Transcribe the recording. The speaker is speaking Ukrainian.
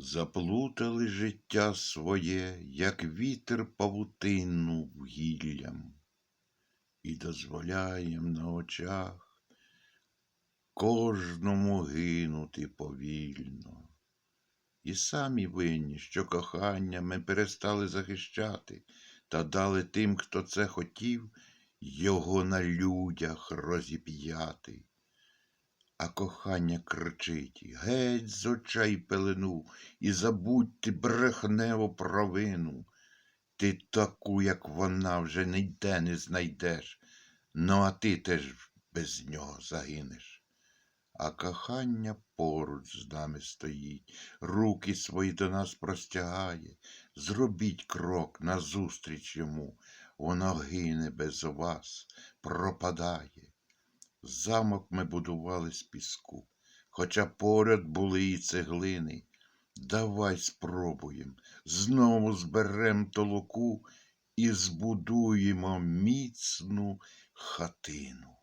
Заплутали життя своє, як вітер павутину гіллям, і дозволяєм на очах кожному гинути повільно. І самі винні, що кохання ми перестали захищати та дали тим, хто це хотів, його на людях розіп'яти. А кохання кричить геть з очей пелену, і забудьте брехневу провину. Ти таку, як вона, вже ніде не знайдеш, ну а ти теж без нього загинеш. А кохання поруч з нами стоїть, руки свої до нас простягає. Зробіть крок назустріч йому, воно гине без вас, пропадає. Замок ми будували з піску, хоча поряд були і цеглини. Давай спробуєм, знову зберем толоку і збудуємо міцну хатину.